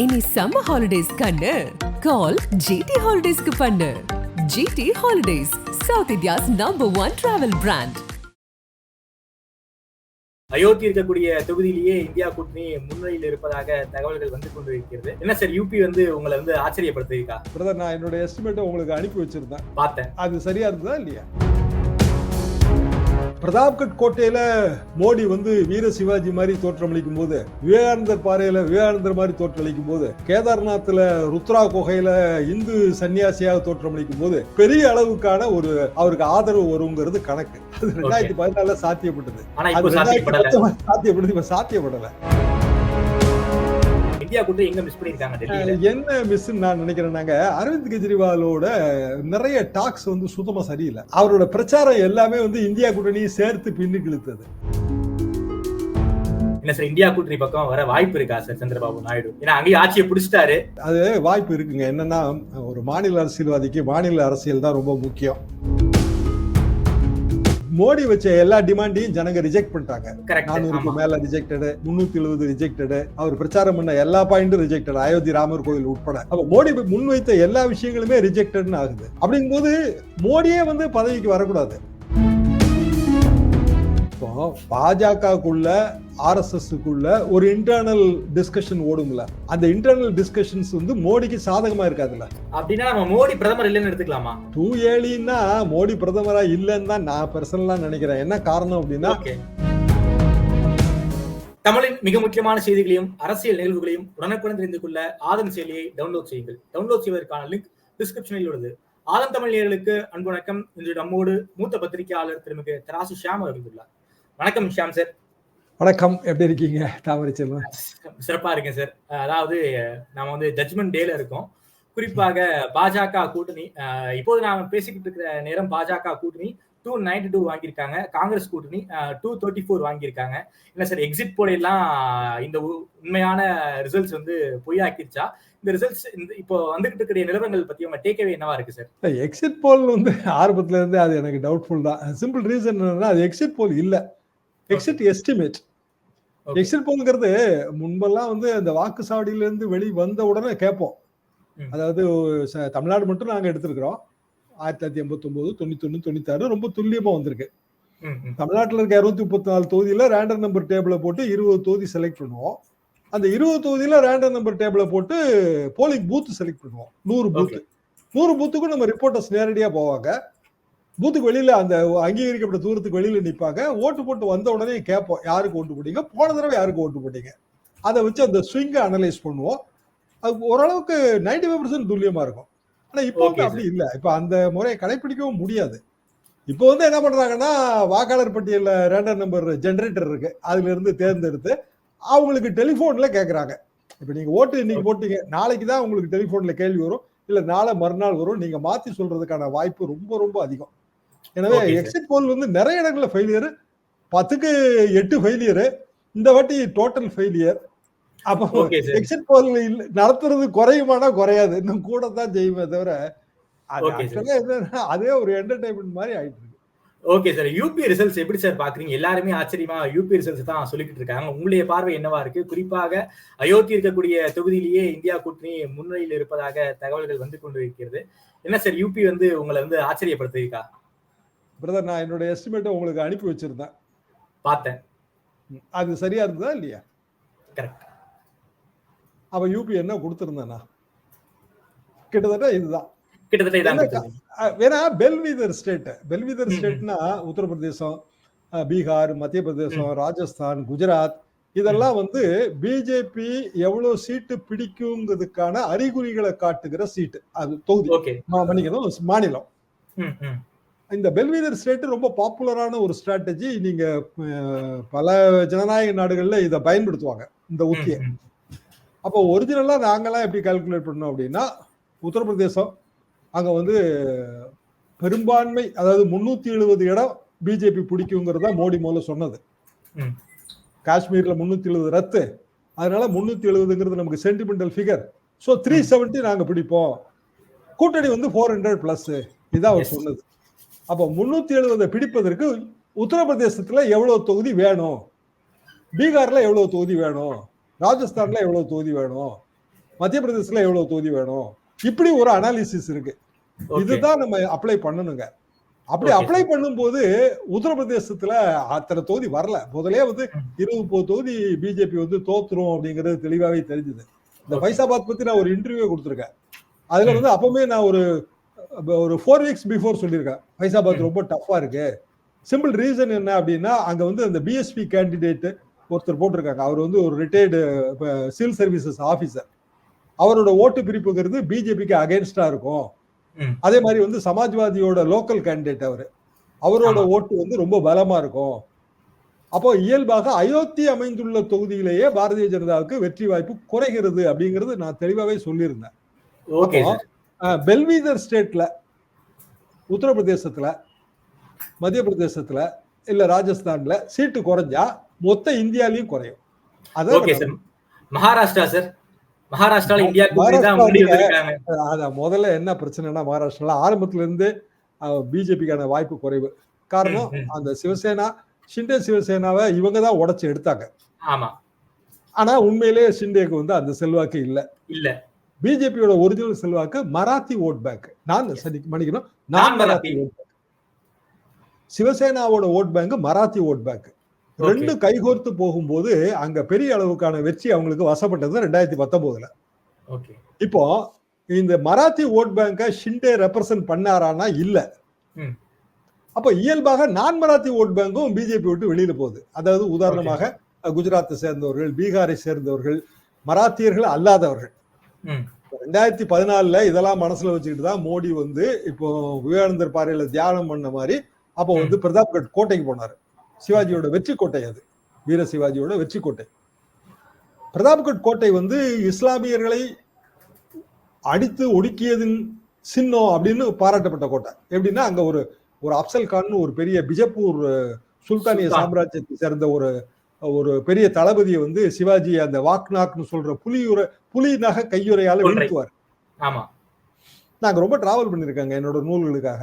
இனி summer holidays கண்ணு. கால் GT ஹாலிடேஸ்க்கு பண்ணு. GT holidays South India's number one travel brand Ayodhya இருக்கக்கூடிய தொகுதியிலேயே இந்தியா கூட்டணி முன்னிலையில் இருப்பதாக தகவல்கள் வந்து கொண்டிருக்கிறது. என்ன சார் யூபி வந்து உங்களை வந்து ஆச்சரியப்படுத்திருக்கா பிரதர் நான் என்னோட எஸ்டிமேட்டை உங்களுக்கு அனுப்பி வச்சிருந்தேன். பார்த்தேன். அது சரியா இருந்ததா இல்லையா? பிரதாப்கட் கோட்டையில மோடி வந்து வீர சிவாஜி மாதிரி தோற்றமளிக்கும் போது விவேகானந்தர் பாறையில விவேகானந்தர் மாதிரி தோற்றமளிக்கும் போது கேதார்நாத்ல ருத்ரா குகையில இந்து சன்னியாசியாக தோற்றமளிக்கும் போது பெரிய அளவுக்கான ஒரு அவருக்கு ஆதரவு வருங்கிறது கணக்கு. அது ரெண்டாயிரத்தி பதினாலுல சாத்தியப்பட்டது. அது ரெண்டாயிரத்தி சாத்தியப்படுது இப்ப சாத்தியப்படல. இந்தியா கூட்டணி எங்க மிஸ் பண்ணிருக்காங்க என்ன மிஸ் நான் நினைக்கிறேன்னாங்க அரவிந்த் கெஜ்ரிவாலோட நிறைய டாக்ஸ் வந்து சுத்தமா சரியில்லை. அவரோட பிரச்சாரம் எல்லாமே வந்து இந்தியா கூட்டணியை சேர்த்து பின்னுக்கு இழுத்தது. என்ன சார் இந்தியா கூட்டணி பக்கம் வர வாய்ப்பு இருக்கா சார் சந்திரபாபு நாயுடு? ஏன்னா அங்கேயும் ஆட்சியை பிடிச்சிட்டாரு. அது வாய்ப்பு இருக்குங்க. என்னன்னா ஒரு மாநில அரசியல்வாதிக்கு மாநில அரசியல் தான் ரொம்ப முக்கியம். மோடி வச்ச எல்லா டிமாண்டையும் ஜனங்க ரிஜெக்ட் பண்ணிட்டாங்க. நானூறுக்கு மேல ரிஜெக்டடு முன்னூத்தி எழுபது ரிஜெக்டடு அவர் பிரச்சாரம் பண்ண எல்லா பாயிண்டும் ரிஜெக்டட் அயோத்தி ராமர் கோயில் உட்பட. அப்ப மோடி முன்வைத்த எல்லா விஷயங்களுமே ரிஜெக்டட்னு ஆகுது. அப்படிங்கும்போது மோடியே வந்து பதவிக்கு வரக்கூடாது. இப்போ பாஜகக்குள்ள ஆர்எஸ்எஸ்க்குள்ள ஒரு இன்டர்னல் டிஸ்கஷன் ஓடும்ல. அந்த இன்டர்னல் டிஸ்கஷன்ஸ் வந்து மோடிக்கு சாதகமா இருக்காதுல்ல. அப்படின்னா நம்ம மோடி பிரதமர் இல்லைன்னு எடுத்துக்கலாமா? டூ ஏழின்னா மோடி பிரதமரா இல்லைன்னு தான் நான் பர்சனலா நினைக்கிறேன். என்ன காரணம் அப்படின்னா தமிழின் மிக முக்கியமான செய்திகளையும் அரசியல் நிகழ்வுகளையும் உடனுக்குடன் தெரிந்து கொள்ள ஆதன் செயலியை டவுன்லோட் செய்யுங்கள். டவுன்லோட் செய்வதற்கான லிங்க் டிஸ்கிரிப்ஷனில் உள்ளது. ஆதன் தமிழ் நேயர்களுக்கு அன்பு வணக்கம். இன்று நம்மோடு மூத்த பத்திரிகையாளர் திருமிகு தராசு ஷியாம் உள்ளார். வணக்கம் ஷியாம் சார். வணக்கம். எப்படி இருக்கீங்க தாமரை செல்வன்? சிறப்பா இருக்கேன் சார். அதாவது நாம வந்து ஜட்மெண்ட் டேல இருக்கோம். குறிப்பாக பாஜக கூட்டணி இப்போது நாம பேசிக்கிட்டு இருக்கிற நேரம் பாஜக கூட்டணி டூ நைன்டி டூ வாங்கியிருக்காங்க. காங்கிரஸ் கூட்டணி டூ தேர்ட்டி ஃபோர் வாங்கியிருக்காங்க. இல்ல சார் எக்ஸிட் போல எல்லாம் இந்த உண்மையான ரிசல்ட்ஸ் வந்து பொய்யாக்கிருச்சா? இந்த ரிசல்ட்ஸ் இந்த இப்போ வந்துகிட்டு இருக்கிற நிலவரங்கள் பத்தி உங்க டேக்அவே என்னவா இருக்கு சார்? எக்ஸிட் போல் வந்து ஆரம்பத்துல இருந்து அது எனக்கு டவுட்ஃபுல் தான். சிம்பிள் ரீசன் என்னன்னா அது எக்ஸிட் போல் இல்ல. Exit estimate. எக்ஸிட் போல்ங்கிறது முன்பெல்லாம் வந்து அந்த வாக்கு சாவடியில இருந்து வெளி வந்த உடனே கேட்போம். அதாவது தமிழ்நாடு மட்டும் நாங்க எடுத்திருக்கிறோம். ஆயிரத்தி தொள்ளாயிரத்தி எண்பத்தி ஒன்பது தொண்ணூத்தி ஒண்ணு தொண்ணூத்தாறு ரொம்ப துல்லியமா வந்திருக்கு. தமிழ்நாட்டில் இருக்க இருநூத்தி முப்பத்தி நாலு தொகுதியில ரேண்டம் நம்பர் டேபிள போட்டு இருபது தொகுதி செலக்ட் பண்ணுவோம். அந்த இருபது தொகுதியில ரேண்டம் நம்பர் டேபிள போட்டு போலிங் பூத் செலக்ட் பண்ணுவோம். நூறு பூத் நூறு பூத்துக்கும் நம்ம ரிப்போர்ட்டர்ஸ் நேரடியா போவாங்க. பூத்துக்கு வெளியில அந்த அங்கீகரிக்கப்பட்ட தூரத்துக்கு வெளியில நிப்பாங்க. ஓட்டு போட்டு வந்த உடனே கேட்போம். யாருக்கு ஓட்டு போட்டீங்க? போன தடவை யாருக்கு ஓட்டு போட்டீங்க? அதை வச்சு அந்த ஸ்விங்கை அனலைஸ் பண்ணுவோம். அது ஓரளவுக்கு நைன்டி ஃபைவ் பர்சன்ட் துல்லியமா இருக்கும். ஆனா இப்போ வந்து அப்படி இல்லை. இப்போ அந்த முறையை கடைபிடிக்கவும் முடியாது. இப்போ வந்து என்ன பண்றாங்கன்னா வாக்காளர் பட்டியல்ல ரேண்டம் நம்பர் ஜெனரேட்டர் இருக்கு. அதுல இருந்து தேர்ந்தெடுத்து அவங்களுக்கு டெலிஃபோன்ல கேக்குறாங்க. இப்போ நீங்க ஓட்டு இன்னைக்கு போட்டீங்க. நாளைக்கு தான் உங்களுக்கு டெலிஃபோன்ல கேள்வி வரும். இல்ல நாளை மறுநாள் வரும். நீங்க மாத்தி சொல்றதுக்கான வாய்ப்பு ரொம்ப ரொம்ப அதிகம். எனவே. எக்ஸிட் போல் வந்து நிறைய இடங்கள்ல ஃபெயிலியர் பத்துக்கு எட்டு ஃபெயிலியர் இந்த வாட்டி டோட்டல் ஃபெயிலியர் அப்போ. எக்ஸிட் போல் நடத்துறது குறையுமானா குறையாது. இன்னும் கூட தான் செய்யுமே தவிர அது ஒரு என்டர்டைன்மெண்ட் மாதிரி ஆயிட்டு இருக்கு. ஓகே சார் யூபி ரிசல்ட்ஸ் எப்படி சார் பாக்குறீங்க? எல்லாருமே ஆச்சரியமா யூபி ரிசல்ட்ஸ் தான் சொல்லிக்கிட்டு இருக்காங்க. உங்களுடைய பார்வை என்னவா இருக்கு? குறிப்பாக அயோத்தி இருக்கக்கூடிய தொகுதியிலேயே இந்தியா கூட்டணி முன்னிலையில் இருப்பதாக தகவல்கள் வந்து கொண்டிருக்கிறது. என்ன சார் யூபி வந்து உங்களை வந்து ஆச்சரியப்படுத்திருக்கா பிரதர் நான் என்னோட எஸ்டிமேட்டை உங்களுக்கு அனுப்பி வச்சிருந்தேன். பார்த்தேன். அது சரியா இருந்ததா இல்லையா? கரெக்ட் அப்ப யூபி என்ன கொடுத்திருந்தேன்னா? கிட்டத்தட்ட இதுதான். வேணா பெல்வீதர் ஸ்டேட் பெல்வீதர். ஸ்டேட்னா உத்தரப்பிரதேசம் பீகார் மத்திய பிரதேசம் ராஜஸ்தான் குஜராத் இதெல்லாம் வந்து பிஜேபி எவ்வளவு சீட்டு பிடிக்குங்கிறதுக்கான அறிகுறிகளை காட்டுகிற சீட்டு. அது தொகுதி. மன்னிக்கணும் மாநிலம். இந்த பெல்வீதர் ஸ்டேட் ரொம்ப பாப்புலரான ஒரு ஸ்ட்ராட்டஜி நீங்க பல ஜனநாயக நாடுகள்ல இதை பயன்படுத்துவாங்க இந்த உத்தியை. அப்போ ஒரிஜினலா நாங்கெல்லாம் எப்படி கால்குலேட் பண்ணோம் அப்படின்னா உத்தரப்பிரதேசம் அங்க வந்து பெரும்பான்மை அதாவது முன்னூத்தி எழுபது இடம் பிஜேபி பிடிக்குங்கிறத மோடி முதல்ல சொன்னது. காஷ்மீர்ல முன்னூத்தி எழுபது ரத்து. அதனால முன்னூத்தி எழுபதுங்கிறது நமக்கு sentimental figure so three seventy நாங்க பிடிப்போம். கூட்டணி வந்து ஃபோர் ஹண்ட்ரட் பிளஸ் இதான் அவர். சொன்னது. அப்போ முன்னூத்தி எழுபதை பிடிப்பதற்கு உத்தரப்பிரதேசத்துல எவ்வளவு தொகுதி வேணும்? பீகார்ல எவ்வளவு தொகுதி வேணும்? ராஜஸ்தான்ல எவ்வளவு தொகுதி வேணும்? மத்திய பிரதேசத்துல எவ்வளவு தொகுதி வேணும்? இப்படி ஒரு அனாலிசிஸ் இருக்கு. இதுதான் நம்ம அப்ளை பண்ணணுங்க. அப்படி அப்ளை பண்ணும்போது உத்தரப்பிரதேசத்துல அத்தனை தொகுதி வரல. முதலே வந்து. இருபது தொகுதி பிஜேபி வந்து தோத்துரும் அப்படிங்கிறது தெளிவாவே தெரிஞ்சது. இந்த. ஃபைசாபாத் பத்தி நான் ஒரு இன்டர்வியூ கொடுத்துருக்கேன். அதுல வந்து அப்பவுமே நான் ஒரு ஒரு ஃபோர் வீக்ஸ் பிஃபோர் சொல்லியிருக்கேன் ஃபைசாபாத். ரொம்ப டஃப்பா இருக்கு. சிம்பிள் ரீசன் என்ன அப்படின்னா அங்க வந்து அந்த பிஎஸ்பி கேண்டிடேட் ஒருத்தர் போட்டிருக்காங்க. அவர் வந்து ஒரு ரிட்டையர்டு சிவில் சர்வீசஸ் ஆபீசர் அவரோட ஓட்டு பிரிப்புங்கிறது பிஜேபிக்கு அகைன்ஸ்டா இருக்கும். அதே மாதிரி வந்து சமாஜ்வாதியோட லோக்கல் கேண்டிடேட் அவரு. அவரோட. ஓட்டு வந்து ரொம்ப பலமா இருக்கும். அப்போ இயல்பாக அயோத்தி அமைந்துள்ள தொகுதியிலேயே பாரதிய ஜனதாவுக்கு வெற்றி வாய்ப்பு குறைகிறது அப்படிங்கிறது நான் தெளிவாவே சொல்லியிருந்தேன். பெல்வீதர் ஸ்டேட்ல உத்தரப்பிரதேசத்துல மத்திய பிரதேசத்துல இல்ல ராஜஸ்தான்ல சீட்டு குறைஞ்சா மொத்த இந்தியாலயும் குறையும். அதான் மகாராஷ்டிரா சார் மகாராஷ்டிரால இந்தியா முதல்ல என்ன பிரச்சனைனா மகாராஷ்டிரால ஆரம்பத்துல இருந்து பிஜேபிக்கான வாய்ப்பு குறைவு. காரணம். அந்த சிவசேனா ஷிண்டே சிவசேனாவை இவங்க தான் உடைச்சு எடுத்தாங்க. ஆமா. ஆனா உண்மையிலேயே ஷிண்டேக்கு வந்து அந்த செல்வாக்கு இல்ல. இல்ல. பிஜேபியோட ஒரிஜினல் செல்வாக்கு மராத்தி ஓட் பேங்க் நான் சரி மன்னிக்கணும். நான் Marathi. Vote bank சிவசேனாவோட vote bank Marathi vote bank ரெண்டு கைகோர்த்து போகும்போது அங்க பெரிய அளவுக்கான வெற்றி அவங்களுக்கு வசப்பட்டது ரெண்டாயிரத்தி பத்தொன்பதுல இப்போ இந்த மராத்தி ஓட் பேங்கை ஷிண்டே ரெப்ரசன்ட் பண்ணாரானா இல்ல. அப்ப இயல்பாக நான் மராத்தி ஓட் பேங்கும் பிஜேபி விட்டு வெளியில போகுது. அதாவது உதாரணமாக குஜராத்தை சேர்ந்தவர்கள் பீகாரை சேர்ந்தவர்கள் மராத்தியர்கள் அல்லாதவர்கள். ரெண்டாயிரத்தி பதினாலுல இதெல்லாம் மனசுல வச்சுக்கிட்டு தான் மோடி வந்து இப்போ விவேகானந்தர் பாறையில தியானம் பண்ண மாதிரி அப்போ வந்து பிரதாப்கட் கோட்டைக்கு போனாரு. சிவாஜியோட வெற்றி கோட்டை அது. வீர சிவாஜியோட வெற்றி கோட்டை. பிரதாப்கட் கோட்டை வந்து இஸ்லாமியர்களை அடித்து ஒடுக்கியதின் சின்னம் அப்படின்னு பாராட்டப்பட்ட கோட்டை. எப்படின்னா அங்க ஒரு ஒரு அப்சல் கான் ஒரு பெரிய பிஜப்பூர் சுல்தானிய சுல்தான். சாம்ராஜ்யத்தை சேர்ந்த ஒரு ஒரு பெரிய தளபதியை வந்து சிவாஜி அந்த வாக்நாக்னு சொல்ற புலியுரை புலி நக கையுறையால. வீழ்த்துவார். ஆமா. நாங்க ரொம்ப டிராவல் பண்ணிருக்காங்க என்னோட நூல்களுக்காக.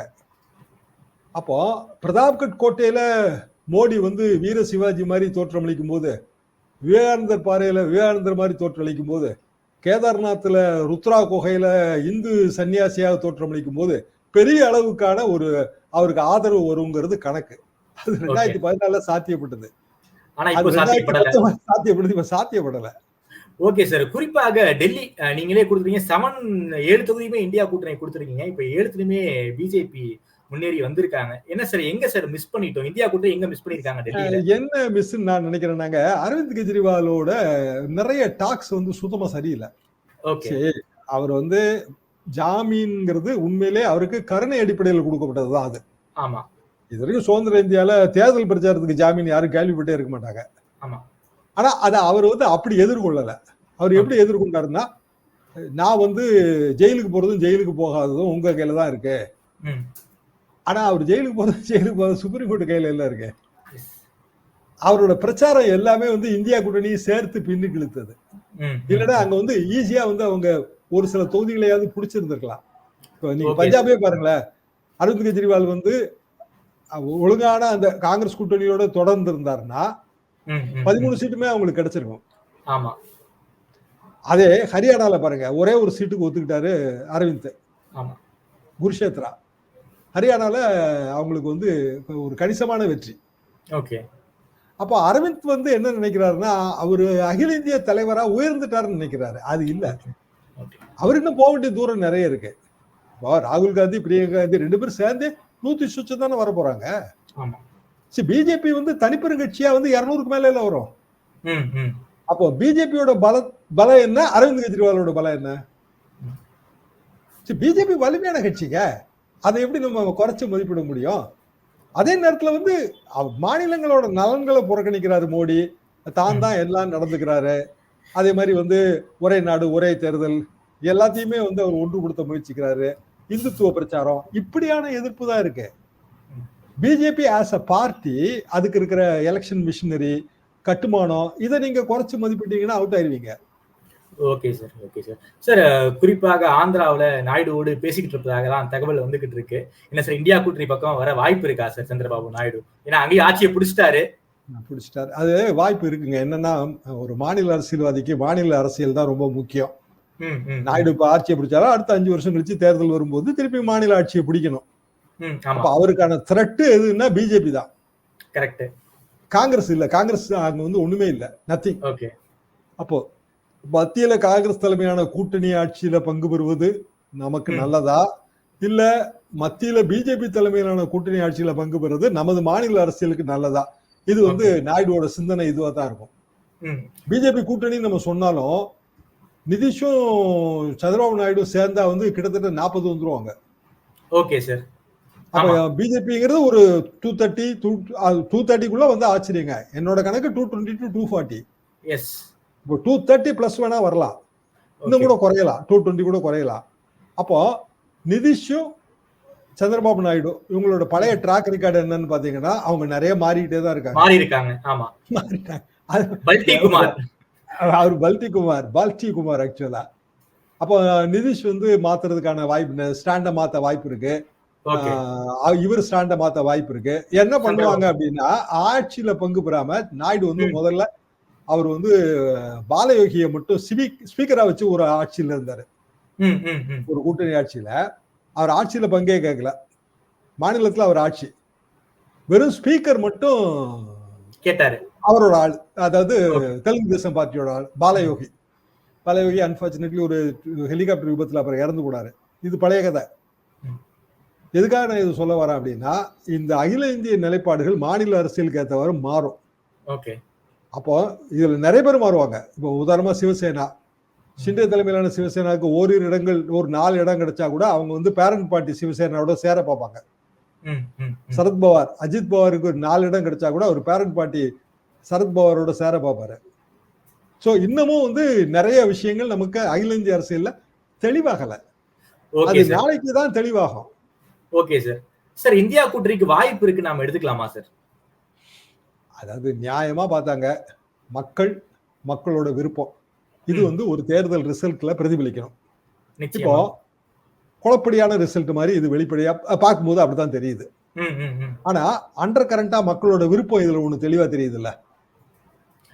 அப்போ பிரதாப்கட் கோட்டையில மோடி வந்து வீர சிவாஜி மாதிரி தோற்றமளிக்கும் போது விவேகானந்தர் பாறையில விவேகானந்தர் மாதிரி தோற்றமளிக்கும் போது கேதார்நாத்ல ருத்ரா குகையில இந்து சன்னியாசியாக தோற்றமளிக்கும் போது பெரிய அளவுக்கான ஒரு அவருக்கு ஆதரவு வருங்கிறது கணக்கு. அது ரெண்டாயிரத்தி பதினாலுல சாத்தியப்பட்டது. ஆனா இப்போ சாத்தியப்படல. சாத்தியப்படுது இப்ப சாத்தியப்படல. Okay sir. குறிப்பாக டெல்லி நீங்களே கொடுத்துருக்கீங்க. செவன் ஏழு தொகுதியுமே இந்தியா கூட்டணி கொடுத்துருக்கீங்க. இப்ப ஏழுத்துலயுமே பிஜேபி முன்னேறி வந்திருக்காங்க. என்ன சார் எங்க சார் மிஸ் பண்ணிட்டோம்? இந்தியா கூட்டணி எங்க மிஸ் பண்ணிருக்காங்க என்ன மிஸ் நான் நினைக்கிறேன் நாங்க அரவிந்த் கெஜ்ரிவாலோட நிறைய டாக்ஸ் வந்து சுத்தமா சரியில்லை. ஓகே. அவர் வந்து ஜாமீன்ங்கிறது உண்மையிலே அவருக்கு கருணை அடிப்படையில் கொடுக்கப்பட்டதுதான் அது. ஆமா. இது வரைக்கும் சுதந்திர இந்தியால தேர்தல் பிரச்சாரத்துக்கு ஜாமீன் யாரும் கேள்விப்பட்டே இருக்க மாட்டாங்க. ஆனா அதை அவர் வந்து அப்படி எதிர்கொள்ளல. அவர் எப்படி எதிர்கொண்டாருன்னா நான் வந்து ஜெயிலுக்கு போறதும் ஜெயிலுக்கு போகாததும் உங்க கையில தான் இருக்கு. ஆனா அவர் ஜெயிலுக்கு போறது ஜெயிலுக்கு போறது சுப்ரீம் கோர்ட் கையில எல்லாம் இருக்கு. அவரோட பிரச்சாரம் எல்லாமே வந்து இந்தியா கூட்டணியை சேர்த்து பின்னுக்கு இழுத்தது இல்லைன்னா அங்க வந்து ஈஸியா வந்து அவங்க ஒரு சில தொகுதிகளையாவது பிடிச்சிருந்திருக்கலாம். இப்போ நீங்க. பஞ்சாபே பாருங்களேன். அரவிந்த் கெஜ்ரிவால் வந்து ஒழுங்கான அந்த காங்கிரஸ் கூட்டணியோட தொடர்ந்து இருந்தாருன்னா பதிமூணு சீட்டுமே அவங்களுக்கு கிடைச்சிருக்கும். ஆமா. அதே ஹரியானால பாருங்க ஒரே ஒரு சீட்டுக்கு ஒத்துக்கிட்டாரு அரவிந்த். ஆமா. குருஷேத்ரா. ஹரியானால அவங்களுக்கு வந்து ஒரு கணிசமான வெற்றி. ஓகே. அப்போ அரவிந்த் வந்து என்ன நினைக்கிறாருன்னா அவரு அகில இந்திய தலைவரா உயர்ந்துட்டாருன்னு நினைக்கிறாரு. அது இல்ல. அவர் இன்னும் போக வேண்டிய தூரம் நிறைய இருக்கு. ராகுல் காந்தி பிரியங்கா காந்தி ரெண்டு பேரும் சேர்ந்து நூத்தி சுச்சம் தானே வர போறாங்க. சரி பிஜேபி வந்து தனிப்பெரும் கட்சியா வந்து இருநூறுக்கு மேல எல்லாம் வரும் அப்போ பிஜேபியோட பல பலம் என்ன? அரவிந்த் கெஜ்ரிவாலோட பலம் என்ன? பிஜேபி வலிமையான கட்சிங்க. அதை எப்படி நம்ம குறைச்சு மதிப்பிட முடியும்? அதே நேரத்துல வந்து மாநிலங்களோட நலன்களை புறக்கணிக்கிறாரு மோடி. தான் தான் எல்லாம் நடந்துக்கிறாரு. அதே மாதிரி வந்து ஒரே நாடு ஒரே தேர்தல் எல்லாத்தையுமே வந்து அவர் ஒன்றுபடுத்த முயற்சிக்கிறாரு. இந்துத்துவ பிரச்சாரம் இப்படியான எதிர்ப்பு தான் இருக்கு. பிஜேபி ஆஸ் அ பார்ட்டி அதுக்கு இருக்கிற எலெக்ஷன் மிஷினரி கட்டுமானம் இதை நீங்க குறைச்சு மதிப்பிட்டீங்கன்னா out ஆயிருவீங்க. Okay sir okay sir sir குறிப்பாக ஆந்திராவுல நாயுடுவோடு பேசிக்கிட்டு இருப்பதாக தான் தகவல் வந்துகிட்டு இருக்கு. என்ன சார் இந்தியா கூட்டணி பக்கம் வர வாய்ப்பு இருக்கா சார் சந்திரபாபு நாயுடு? ஏன்னா அங்கேயும் ஆட்சியை பிடிச்சிட்டாரு. பிடிச்சிட்டாரு. அது வாய்ப்பு இருக்குங்க. என்னன்னா ஒரு மாநில அரசியல்வாதிக்கு மாநில அரசியல் தான் ரொம்ப முக்கியம். நாயுடு இப்ப ஆட்சியை பிடிச்சாலும் அடுத்த அஞ்சு வருஷம் கழிச்சு தேர்தல் வரும்போது திருப்பி மாநில ஆட்சியை பிடிக்கணும். அப்ப அவருக்கான த்ரெட் எதுன்னா பிஜேபி தான். கரெக்ட் காங்கிரஸ் இல்ல. காங்கிரஸ் அங்க வந்து ஒண்ணுமே இல்ல. நத்திங் ஓகே அப்போ மத்தியில காங்கிரஸ் தலைமையான கூட்டணி ஆட்சியில பங்கு பெறுவது நமக்கு. நல்லதா? இல்ல மத்தியில பிஜேபி தலைமையிலான கூட்டணி ஆட்சியில பங்கு பெறுவது நமது மாநில அரசியலுக்கு நல்லதா? இது வந்து நாயுடுவோட சிந்தனை இதுவா தான் இருக்கும். பிஜேபி கூட்டணி நம்ம சொன்னாலும் நிதிஷும் சந்திரபாபு நாயுடு சேர்ந்தா வந்து கிட்டத்தட்ட நாற்பது வந்துருவாங்க. Okay sir. அப்ப. பிஜேபிங்கிறது ஒரு டூ தேர்ட்டி டூ டூ தேர்ட்டிக்குள்ள வந்து ஆச்சரியங்க. என்னோட கணக்கு two twenty to two forty yes இப்போ டூ தேர்ட்டி பிளஸ் வேணா வரலாம். இன்னும் கூட குறையலாம். டூ டுவெண்ட்டி கூட குறையலாம். அப்போ நிதிஷும் சந்திரபாபு நாயுடு இவங்களோட பழைய ட்ராக் ரெக்கார்டு என்னன்னு பாத்தீங்கன்னா அவங்க நிறைய மாறிக்கிட்டே தான் இருக்காங்க. மாறி இருக்காங்க ஆமா. மாறிட்டாங்க. அவர் பல்டி குமார் பால்டி குமார் ஆக்சுவலா அப்போ நிதிஷ் வந்து மாத்துறதுக்கான வாய்ப்பு ஸ்டாண்ட மாத்த வாய்ப்பு இருக்கு. இவர் ஸ்டாண்ட மாத்த வாய்ப்பு இருக்கு. என்ன பண்ணுவாங்க அப்படின்னா ஆட்சியில பங்கு பெறாம நாயுடு வந்து. முதல்ல அவர் வந்து பாலயோகியை மட்டும் சிவிக் ஸ்பீக்கரா வச்சு ஒரு ஆட்சியில இருந்தாரு. ஒரு கூட்டணி ஆட்சியில. அவர் ஆட்சியில பங்கே கேட்கல மாநிலத்துல அவர் ஆட்சி. வெறும் ஸ்பீக்கர் மட்டும் கேட்டாரு. அவரோட ஆள். அதாவது தெலுங்கு தேசம் பார்ட்டியோட ஆள் பாலயோகி. பாலயோகி அன்பார்ச்சுனேட்லி ஒரு ஹெலிகாப்டர் விபத்துல அப்புறம் இறந்து போனாரு. இது பழைய கதை. எதுக்காக நான் இது சொல்ல வரேன் அப்படின்னா இந்த அகில இந்திய நிலைப்பாடுகள் மாநில அரசியலுக்கு ஏற்றவாறு மாறும். ஓகே அப்போ இதுல நிறைய பேர் மாறுவாங்க. இப்போ உதாரணமா சிவசேனா. ஷிண்டே தலைமையிலான சிவசேனாவுக்கு ஓரிரு இடங்கள் ஒரு நாலு இடம் கிடைச்சா கூட அவங்க வந்து பேரண்ட் பார்ட்டி சிவசேனாவோட சேர பார்ப்பாங்க. சரத்பவார் அஜித் பவாருக்கு ஒரு நாலு இடம் கிடைச்சா கூட அவர் பேரண்ட் பார்ட்டி சரத்பவாரோட சேர பார்ப்பாரு. சோ இன்னமும் வந்து நிறைய விஷயங்கள் நமக்கு அகில இந்திய அரசியல்ல தெளிவாகல. அது நாளைக்கு தான் தெளிவாகும். ஓகே சார் சார் இந்தியா கூட்டணிக்கு வாய்ப்பு இருக்கு நாம எடுத்துக்கலாமா சார் அதாவது நியாயமா பார்த்தாங்க. மக்கள் மக்களோட விருப்பம். இது. வந்து ஒரு தேர்தல் ரிசல்ட்ல பிரதிபலிக்கணும். இப்போ குழப்படியான ரிசல்ட் மாதிரி இது வெளிப்படையா பார்க்கும்போது அப்படித்தான் தெரியுது. ஆனா அண்டர் கரண்டா மக்களோட விருப்பம் இதுல ஒண்ணு தெளிவா தெரியுது இல்ல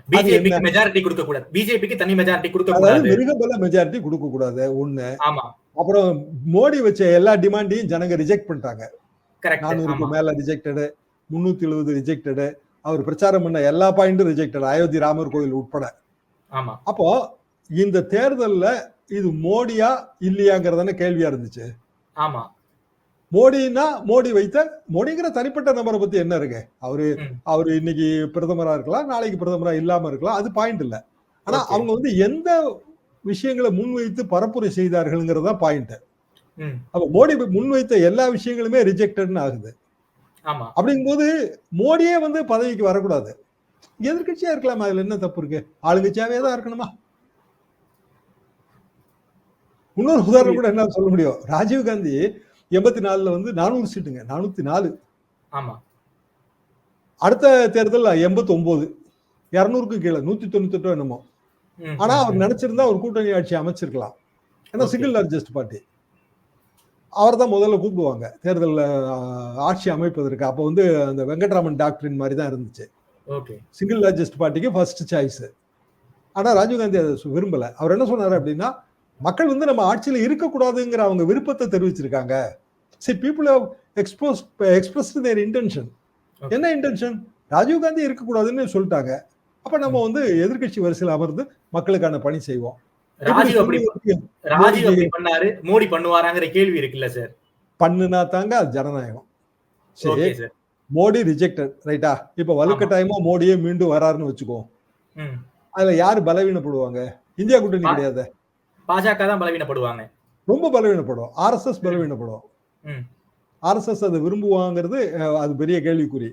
பிஜேபிக்கு? மெஜாரிட்டி கொடுக்க கூடாது. பிஜேபிக்கு தனி மெஜாரிட்டி கொடுக்க கூடாது. மிருகபல மெஜாரிட்டி கொடுக்க கூடாது ஒண்ணு. ஆமா. அப்புறம் மோடி வச்ச எல்லா டிமாண்டையும் ஜனங்க ரிஜெக்ட் பண்ணிட்டாங்க. நானூறுக்கு மேல ரிஜெக்டடு முன்னூத்தி எழுபது ரிஜெக்டடு அவர் பிரச்சாரம் பண்ண எல்லா பாயிண்டும் ரிஜெக்டட் அயோத்தி ராமர் கோயில் உட்பட. ஆமா. அப்போ இந்த தேர்தல்ல இது மோடியா இல்லையாங்கிறதான கேள்வியா இருந்துச்சு. ஆமா. மோடினா மோடி வைத்த மோடிங்கிற தனிப்பட்ட நபரை பத்தி என்ன இருக்கு? அவரு. அவரு இன்னைக்கு பிரதமரா இருக்கலாம் நாளைக்கு பிரதமரா இல்லாம இருக்கலாம் அது பாயிண்ட் இல்ல. ஆனா. அவங்க வந்து எந்த விஷயங்களை முன்வைத்து பரப்புரை செய்தார்கள்ங்கிறது தான் பாயிண்ட் அப்ப மோடி முன்வைத்த எல்லா விஷயங்களுமே ரிஜெக்டட்னு ஆகுது. ஆமா. அப்படிங்கும்போது மோடியே வந்து பதவிக்கு வரக்கூடாது. எதிர்க்கட்சியா இருக்கலாம்? அதுல என்ன தப்பு இருக்கு? ஆளுங்கட்சியாவே தான் இருக்கணுமா? இன்னொரு உதாரணம் கூட என்ன சொல்ல முடியும். ராஜீவ் காந்தி எண்பத்தி நாலுல வந்து நானூறு சீட்டுங்க. நானூத்தி நாலு. ஆமா. அடுத்த தேர்தல் எண்பத்தி ஒன்பது இருநூறுக்கு கீழே நூத்தி தொண்ணூத்தி எட்டோ என்னமோ ஆனா அவர். நினைச்சிருந்தா ஒரு கூட்டணி ஆட்சி அமைச்சிருக்கலாம். ஏன்னா. Single largest party. அவர் தான் முதல்ல கூப்பிடுவாங்க. தேர்தலில் ஆட்சி அமைப்பதற்கு. அப்போ வந்து அந்த வெங்கட்ராமன் டாக்டரின் மாதிரி தான் இருந்துச்சு. ஓகே. சிங்கிள் லார்ஜஸ்ட் பார்ட்டிக்கு ஃபர்ஸ்ட் சாய்ஸ் ஆனா ராஜீவ்காந்தி அதை விரும்பல. அவர் என்ன சொன்னாரு அப்படின்னா மக்கள் வந்து நம்ம ஆட்சியில இருக்கக்கூடாதுங்கிற அவங்க விருப்பத்தை தெரிவிச்சிருக்காங்க. சரி people have expose express their intention. என்ன இன்டென்ஷன் ராஜீவ்காந்தி இருக்கக்கூடாதுன்னு சொல்லிட்டாங்க. அப்ப நம்ம வந்து எதிர்க்கட்சி வரிசையில் அமர்ந்து மக்களுக்கான பணி செய்வோம். ராஜீவ் அப்படி இப்படி ராஜீவ் அப்படி பண்ணாரு. மோடி பண்ணுவாராங்கிற கேள்வி இருக்குல்ல சார்? பண்ணுனா தாங்க அது ஜனநாயகம். சரி. மோடி ரிஜெக்டட் ரைட்டா இப்ப வலுக்கட்டாயமா மோடியே மீண்டும் வராருன்னு வச்சுக்கோ அதுல யாரு பலவீனப்படுவாங்க? இந்தியா கூட்டணி கிடையாது. பாஜக தான் பலவீனப்படுவாங்க. ரொம்ப பலவீனப்படும். ஆர்எஸ்எஸ் பலவீனப்படும். ஆர்எஸ்எஸ் அதை விரும்புவாங்கிறது அது பெரிய கேள்விக்குறி.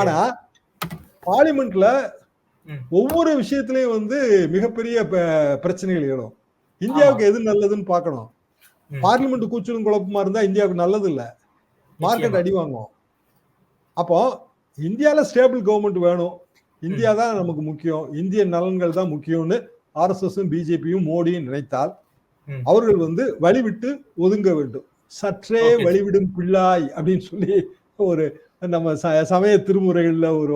ஆனா பார்லிமெண்ட்ல. ஒவ்வொரு விஷயத்திலயும் வந்து மிகப்பெரிய பிரச்சனைகள் எழும் இந்தியாவுக்கு எது நல்லதுன்னு பார்க்கணும். பார்லிமெண்ட் கூச்சலும் குழப்பமா இருந்தா இந்தியாவுக்கு நல்லது இல்ல. மார்க்கெட். அடி வாங்கும் அப்போ இந்தியால ஸ்டேபிள் கவர்மெண்ட் வேணும். இந்தியா தான் நமக்கு முக்கியம். இந்திய நலன்கள் தான் முக்கியம்னு ஆர்எஸ்எஸும் பிஜேபியும் மோடியும் நினைத்தால். அவர்கள் வந்து வழிவிட்டு ஒதுங்க வேண்டும். சற்றே. வழிவிடும் பிள்ளாய் அப்படின்னு சொல்லி ஒரு நம்ம சமய திருமுறைகள்ல ஒரு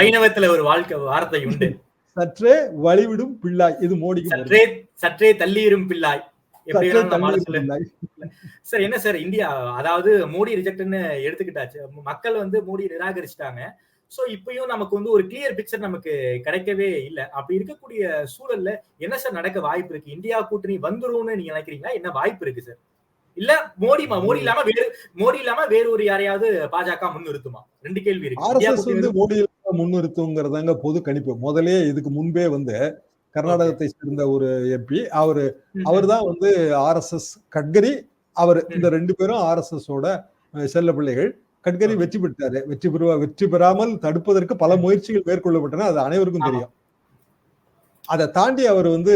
வைணவத்துல ஒரு வாழ்க்கை வார்த்தை உண்டு. சற்றே வழிவிடும் பிள்ளாய். இது மோடிக்கு பொருந்தும். சற்றே சற்றே தள்ளீரும் பிள்ளாய். சார் என்ன சார் இந்தியா அதாவது மோடி ரிஜெக்ட்னு எடுத்துக்கிட்டாச்சு. மக்கள் வந்து மோடி நிராகரிச்சிட்டாங்க. சோ இப்பயும் நமக்கு வந்து ஒரு கிளியர் பிக்சர் நமக்கு கிடைக்கவே இல்ல. அப்படி இருக்கக்கூடிய சூழல்ல என்ன சார் நடக்க வாய்ப்பு இருக்கு? இந்தியா கூட்டணி வந்துரும்னு நீங்க நினைக்கிறீங்களா? என்ன வாய்ப்பு இருக்கு சார்? இல்ல மோடி மோடி இல்லாம வேறு மோடி இல்லாம வேற ஒரு யாரையாவது பாஜக முன்னிறுத்துமா? ரெண்டு கேள்வி இருக்கு. வந்து மோடியை முன்னிறுத்துங்கிறதாங்க பொது கணிப்பு. முதலே இதுக்கு முன்பே வந்து கர்நாடகத்தை சேர்ந்த ஒரு எம்பி அவரு அவர் தான் வந்து ஆர்எஸ்எஸ் கட்கரி. அவர் இந்த ரெண்டு பேரும் ஆர்எஸ்எஸ் ஓட அஹ், செல்ல பிள்ளைகள். கட்கரி வெற்றி பெற்றாரு. வெற்றி பெறுவா வெற்றி பெறாமல் தடுப்பதற்கு பல முயற்சிகள் மேற்கொள்ளப்பட்டன. அது அனைவருக்கும். தெரியும். அதை தாண்டி அவர் வந்து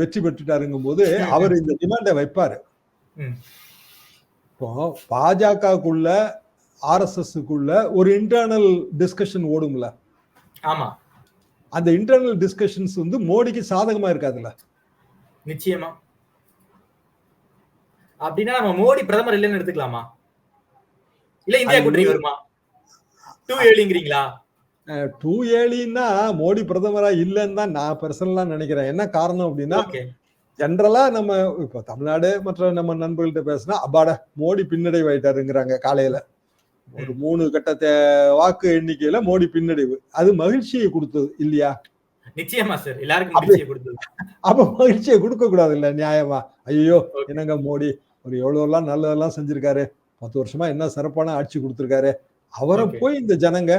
வெற்றி பெற்றுட்டாருங்கும் போது அவர் இந்த டிமாண்டை வைப்பாரு. இப்போ பாஜகக்குள்ள ஆர்எஸ்எஸ்க்குள்ள ஒரு இன்டர்னல் டிஸ்கஷன் ஓடும்ல. ஆமா. அந்த இன்டர்னல் டிஸ்கஷன்ஸ் வந்து மோடிக்கு சாதகமா இருக்காதுல்ல. நிச்சயமா. அப்படின்னா நம்ம மோடி பிரதமர் இல்லைன்னு எடுத்துக்கலாமா? இல்ல இந்தியா கூட்டணி வருமா? டூ ஏழிங்கிறீங்களா? டூ ஏழின்னா மோடி பிரதமரா இல்லைன்னு தான் நான் பர்சனலா நினைக்கிறேன். என்ன காரணம் அப்படின்னா ஜென்ரலா நம்ம இப்போ தமிழ்நாடு மற்ற நம்ம நண்பர்கள்ட்ட பேசினா அப்பாட மோடி பின்னடைவாயிட்டாருங்கிறாங்க காலையில. ஒரு மூணு கட்டத்தை வாக்கு எண்ணிக்கையில மோடி பின்னடைவு. அது மகிழ்ச்சியை கொடுத்தது இல்லையா? நிச்சயமா சார் எல்லாருக்கும் அப்ப மகிழ்ச்சியை கொடுக்க கூடாது இல்ல நியாயமா? ஐயோ என்னங்க மோடி? ஒரு எவ்வளவு எல்லாம் நல்லதெல்லாம் செஞ்சிருக்காரு. பத்து வருஷமா என்ன சிறப்பான ஆட்சி கொடுத்திருக்காரு. அவரை. போய் இந்த ஜனங்க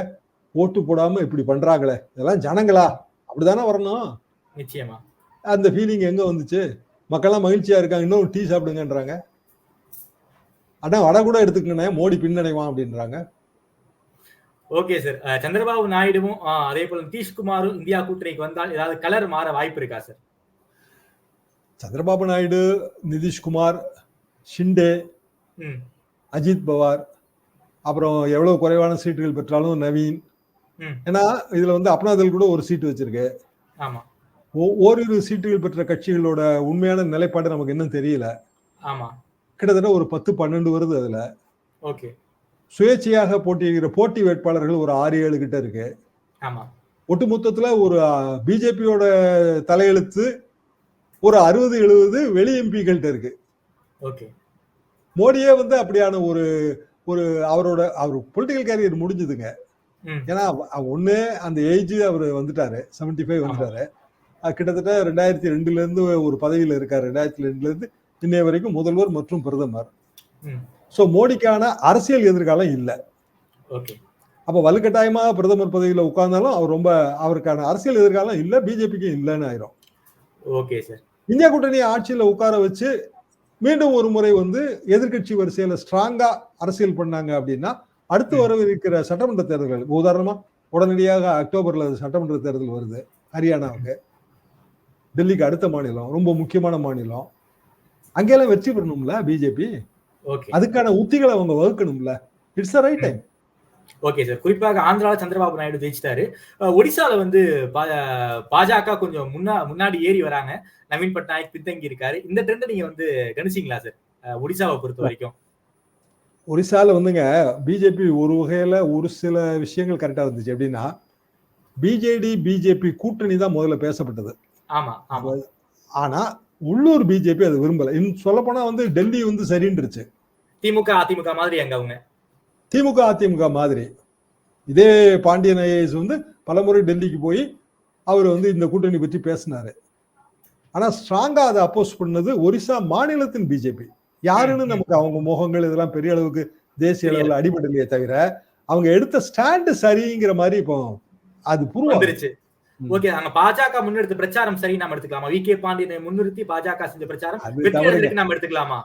ஓட்டு போடாம இப்படி பண்றாங்களே. இதெல்லாம் ஜனங்களா? அப்படிதானே வரணும்? நிச்சயமா. அந்த ஃபீலிங் எங்க வந்துச்சு? மக்கள்லாம் மகிழ்ச்சியா இருக்காங்க இன்னும் டீ சாப்பிடுங்கன்றாங்க. அதான் வடை கூட எடுத்துக்கங்கண்ணே மோடி பின்னடைவான் அப்படின்றாங்க. Okay sir. சந்திரபாபு நாயுடுவும் அதே போல நிதிஷ்குமாரும் இந்தியா கூட்டணிக்கு வந்தால் ஏதாவது கலர் மாற வாய்ப்பு இருக்கா சார்? சந்திரபாபு நாயுடு நிதிஷ்குமார் ஷிண்டே அஜித் பவார் அப்புறம் எவ்வளவு குறைவான சீட்டுகள் பெற்றாலும் நவீன். ஏன்னா இதுல வந்து அப்னாதல் கூட ஒரு சீட்டு வச்சிருக்கு. ஆமா. ஓரிரு சீட்டுகள் பெற்ற கட்சிகளோட உண்மையான நிலைப்பாடு நமக்கு இன்னும் தெரியல. ஆமா. கிட்டத்தட்ட ஒரு பத்து பன்னெண்டு வருது அதுல. ஓகே. சுயேட்சையாக போட்டியிடுகிற போட்டி வேட்பாளர்கள் ஒரு ஆறு ஏழு கிட்ட இருக்கு. ஆமா. ஒட்டுமொத்தத்துல ஒரு பிஜேபியோட தலையெழுத்து ஒரு அறுபது எழுபது வெளி எம்பிகள்கிட்ட இருக்கு. ஓகே. மோடியே வந்து அப்படியான ஒரு ஒரு அவரோட அவர் பொலிட்டிக்கல் கேரியர் முடிஞ்சதுங்க. ஏன்னா ஒண்ணு அந்த ஏஜ் அவர் வந்துட்டாரு 75 ஃபைவ் வந்துட்டாரு. கிட்டத்தட்ட ரெண்டாயிரத்தி ரெண்டுல இருந்து ஒரு பதவியில இருக்காரு. ரெண்டாயிரத்தி ரெண்டுல இருந்து இன்னைய வரைக்கும் முதல்வர் மற்றும் பிரதமர். சோ மோடிக்கான அரசியல் எதிர்காலம் இல்ல. ஓகே. அப்ப வலுக்கட்டாயமா பிரதமர் பதவியில உட்கார்ந்தாலும் அவர் ரொம்ப அவருக்கான அரசியல் எதிர்காலம் இல்ல பிஜேபிக்கு இல்லைன்னு ஆயிரும். Okay sir. இந்தியா கூட்டணி ஆட்சியில உட்கார வச்சு மீண்டும் ஒரு முறை வந்து எதிர்க்கட்சி வரிசையில ஸ்ட்ராங்கா அரசியல் பண்ணாங்க அப்படின்னா அடுத்து. வரவிருக்கிற சட்டமன்ற தேர்தல்கள் உதாரணமா உடனடியாக அக்டோபர்ல சட்டமன்ற தேர்தல் வருது ஹரியானாவுக்கு. டெல்லிக்கு அடுத்த மாநிலம் ரொம்ப முக்கியமான மாநிலம். அங்கெல்லாம் வெற்றி பெறணும்ல பிஜேபி அதுக்கான உத்திகளை அவங்க வகுக்கணும்ல. It's a right time okay sir குறிப்பாக ஆந்திரால சந்திரபாபு நாயுடு ஜெயிச்சிட்டாரு. ஒடிசால வந்து பா- பாஜக கொஞ்சம் முன்னா முன்னாடி ஏறி வராங்க. நவீன் பட்நாயக் பின்தங்கி இருக்காரு. இந்த ட்ரெண்ட் நீங்க வந்து கணிச்சீங்களா சார் ஒடிசாவை பொறுத்த வரைக்கும். ஒரிசால வந்துங்க பிஜேபி ஒரு வகையில ஒரு சில விஷயங்கள் கரெக்டா இருந்துச்சு. எப்படின்னா பிஜேடி பிஜேபி கூட்டணி தான் முதல்ல பேசப்பட்டது. ஆமா ஆனா உள்ளூர் பிஜேபி அது விரும்பல. இன்னும் சொல்ல போனா வந்து டெல்லி வந்து சரின்றுச்சு. திமுக அதிமுக மாதிரி அங்க அவங்க? திமுக அதிமுக மாதிரி. இதே பாண்டியன் ஐஏஎஸ் வந்து பலமுறை டெல்லிக்கு போய் அவர் வந்து இந்த கூட்டணி பற்றி பேசினாரு. ஆனா ஸ்ட்ராங்கா அதை அப்போஸ் பண்ணது ஒரிசா மாநிலத்தின் பிஜேபி. யாருன்னு நமக்கு அவங்க முகங்கள் இதெல்லாம் பெரிய அளவுக்கு தேசிய அளவில் அடிபடலையே தவிர அவங்க எடுத்த ஸ்டாண்டு சரிங்கிற மாதிரி இப்போ அது ம். ஓகே அங்க பாஜக முன்னெடுத்த பிரச்சாரம் சரி நாம எடுத்துக்கலாமா? வி. கே. பாண்டியனை முன்னிறுத்தி பாஜக செஞ்ச பிரச்சாரம் வெற்றி நாம எடுத்துக்கலாமா?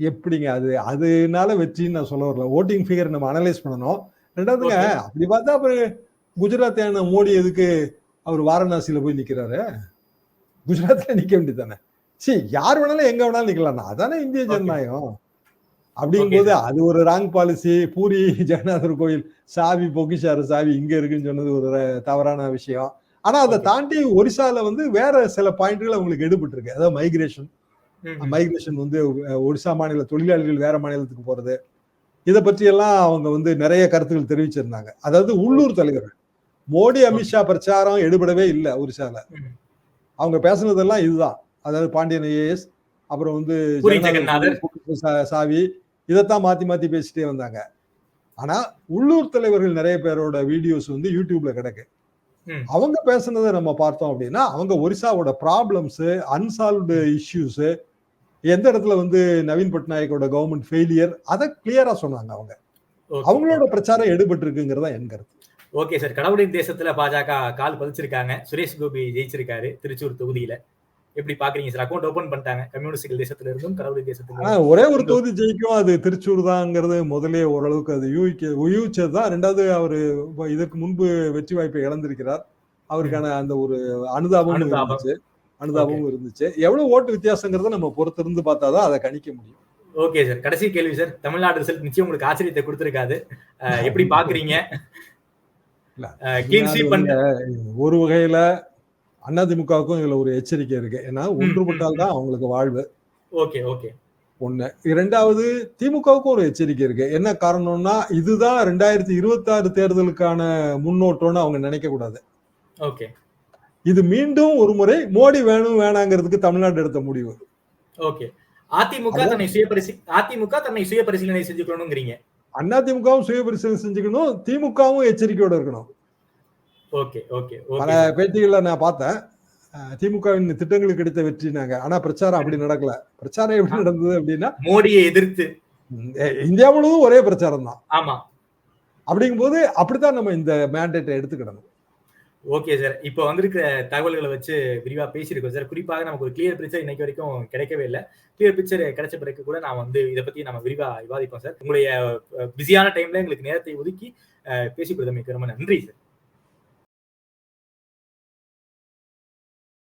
எப்படிங்க அது? அதனால வெற்றின்னு நான் சொல்ல வரல. ஓட்டிங் ஃபிகர் நம்ம அனலைஸ் பண்ணணும். ரெண்டாவதுங்க. அப்படி பார்த்தா அப்புறம் குஜராத் மோடி எதுக்கு அவர் வாரணாசியில போய் நிக்கிறாரு? குஜராத்ல நிக்க வேண்டியதானே சரி யார் வேணாலும் எங்க வேணாலும் நிக்கலாம். அதானே இந்திய. ஜனநாயகம். அப்படிங்கும்போது அது ஒரு ராங் பாலிசி பூரி ஜெகநாதர் கோயில் சாவி பொக்கிஷாரு சாவி இங்க இருக்குன்னு சொன்னது ஒரு தவறான விஷயம். ஆனா அதை. தாண்டி ஒரிசால வந்து வேற சில பாயிண்ட்கள் அவங்களுக்கு எடுபட்டு இருக்கு அதாவது மைக்ரேஷன். மைக்ரேஷன் வந்து ஒடிசா மாநில தொழிலாளிகள் வேற மாநிலத்துக்கு போறது. இதை பற்றி எல்லாம் அவங்க வந்து நிறைய கருத்துக்கள் தெரிவிச்சிருந்தாங்க. அதாவது உள்ளூர் தலைவர்கள். மோடி அமித்ஷா பிரச்சாரம் எடுபடவே இல்லை ஒரிசால. அவங்க பேசுனதெல்லாம் இதுதான். அதாவது பாண்டியன் ஐஏஎஸ் அப்புறம் வந்து சாவி இதைத்தான் மாத்தி மாத்தி பேசிட்டே வந்தாங்க. ஆனா உள்ளூர் தலைவர்கள் நிறைய பேரோட வீடியோஸ் வந்து யூடியூப்ல கிடக்கு. அவங்க பேசுனதை நம்ம பார்த்தோம் அப்படின்னா அவங்க ஒரிசாவோட ப்ராப்ளம்ஸ் அன்சால்வ்டு இஷ்யூஸ் எந்த இடத்துல வந்து நவீன் பட்நாயக்கோட கவர்மெண்ட் ஃபெயிலியர் அதை கிளியரா சொன்னாங்க அவங்க. அவங்களோட பிரச்சாரம் எடுபட்டு இருக்குங்கிறதா என் கருத்து. Okay sir. கடவுளின் தேசத்துல பாஜக கால் பதிச்சிருக்காங்க. சுரேஷ் கோபி ஜெயிச்சிருக்காரு திருச்சூர் தொகுதியில. எப்படி பாக்குறீங்க? சார் அக்கௌண்ட் ஓபன் பண்ணிட்டாங்க. கம்யூனிஸ்டுகள் தேசத்துல இருந்தும் கடவுளின் தேசத்துல ஒரே ஒரு தொகுதி ஜெயிக்கும். அது திருச்சூர் தான்ங்கிறது முதலே ஓரளவுக்கு அது யூகிக்க யூகிச்சது தான் ரெண்டாவது அவரு இதற்கு முன்பு வெற்றி வாய்ப்பை இழந்திருக்கிறார். அவருக்கான அந்த ஒரு அனுதாபம். இருந்துச்சு. அனுதாபமும் இருந்துச்சு. எவ்வளவு ஓட்டு வித்தியாசங்கிறத நம்ம பொறுத்திருந்து பார்த்தாதான் அதை கணிக்க முடியும். Okay sir. கடைசி கேள்வி சார். தமிழ்நாடு ரிசல்ட் நிச்சயம் உங்களுக்கு ஆச்சரியத்தை கொடுத்திருக்காது. எப்படி பாக்குறீங்க? ஒரு வகையில அதிமுகவுக்கும் இதுல ஒரு எச்சரிக்கை இருக்கு. ஏன்னா ஒன்றுபட்டால் தான் அவங்களுக்கு வாழ்வு. Okay okay. ஒண்ணு. இரண்டாவது திமுகவுக்கும் ஒரு எச்சரிக்கை இருக்கு. என்ன காரணம்னா இதுதான் ரெண்டாயிரத்தி இருபத்தி ஆறு தேர்தலுக்கான முன்னோட்டம்னு அவங்க நினைக்க கூடாது. ஓகே. இது மீண்டும் ஒரு முறை மோடி வேணும் வேணாங்கிறதுக்கு தமிழ்நாடு எடுத்த முடிவு. ஓகே. அதிமுக தன்னை சுய அதிமுக தன்னை சுய பரிசீலனை செஞ்சுக்கணுங்கிறீங்க அதிமுகவும் சுய பரிசீலனை செஞ்சுக்கணும். திமுகவும் எச்சரிக்கையோட இருக்கணும். பல ஓகே பேட்டிகள்ல நான் பார்த்தேன். திமுகவின் திட்டங்களுக்கு கிடைத்த வெற்றினாங்க ஆனா பிரச்சாரம் அப்படி நடக்கல. பிரச்சாரம் எப்படி நடந்தது அப்படின்னா மோடியை எதிர்த்து. இந்தியா முழுவதும் ஒரே பிரச்சாரம் தான். ஆமா. அப்படிங்கும்போது அப்படித்தான் நம்ம இந்த மேண்டேட்டை எடுத்துக்கிடணும். Okay sir. இப்போ வந்திருக்கிற தகவல்களை வச்சு விரிவா பேசியிருக்கோம் சார். குறிப்பாக நமக்கு ஒரு கிளியர் பிக்சர் இன்னைக்கு வரைக்கும் கிடைக்கவே இல்லை. கிளியர் பிக்சர் கிடைச்ச பிறகு கூட நான் வந்து இதை பத்தி நம்ம விரிவா விவாதிப்போம் சார். உங்களுடைய பிஸியான டைம்ல எங்களுக்கு நேரத்தை ஒதுக்கி பேசி கொடுத்தமைக்கு ரொம்ப நன்றி சார்.